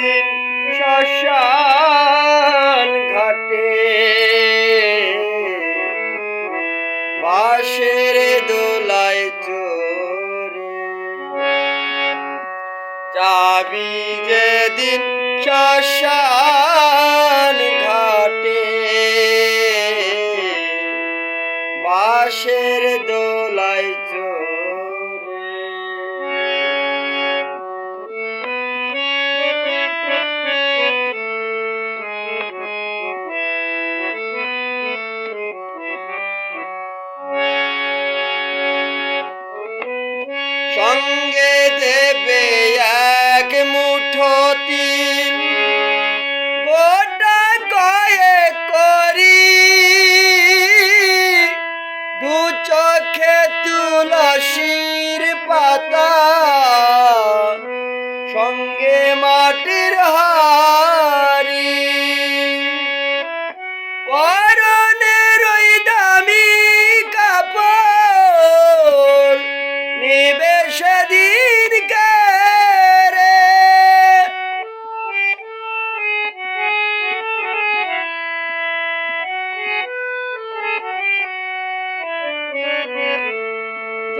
দিন শশান ঘাটে। বাসের দোলায় চোরে চাবি যেদিন শশান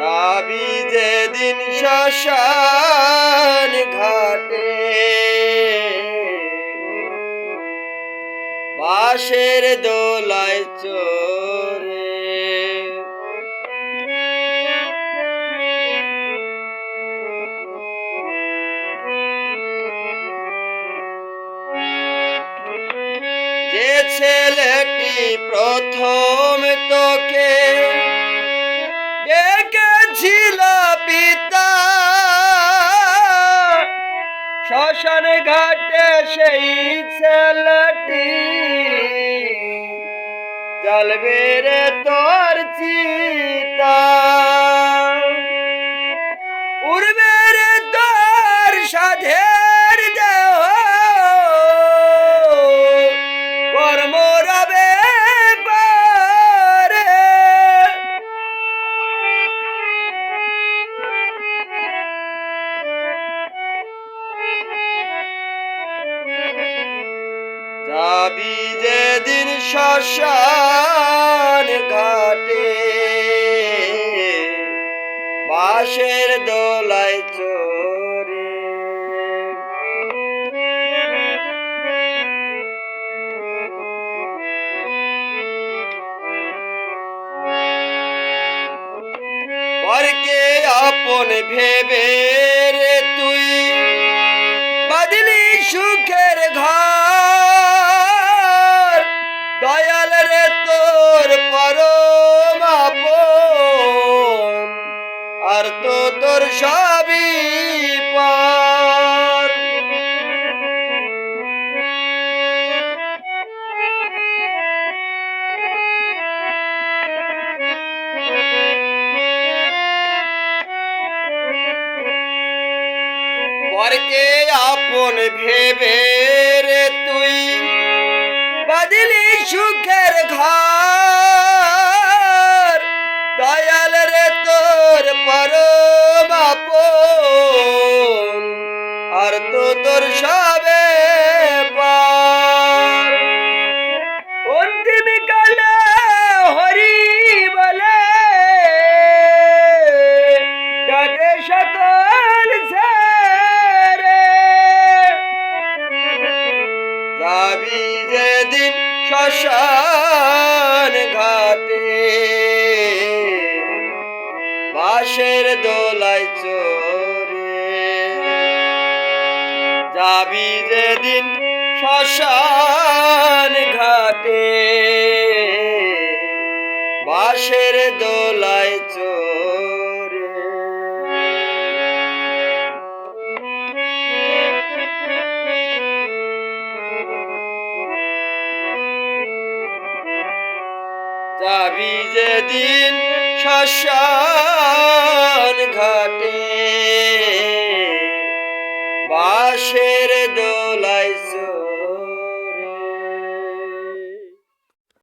যাবি যেদিন শ্মশান ঘাটে। বাঁশের দোলায় চোরে যে ছেলেটি প্রথম তোকে শ্মশান ঘাটে সেই ছেলেটি। জ্বলবে রে তোর চিতা। উড়বে রে তোর সাধের যাবি যেদিন শ্মশান ঘাটে বাঁশের দোলায় চোরে পরকে আপন ভেবে রে তুই বাদলি সুখের তোর সবই পর। পরকে আপন ভেবে যাবি যেদিন শ্মশান ঘাটে। বাঁশের দোলায় চোরে যাবি যেদিন শ্মশান ঘাটে। বাঁশের দোলায় চোরে যাবি যেদিন শ্মশান ঘাটে। দোলায়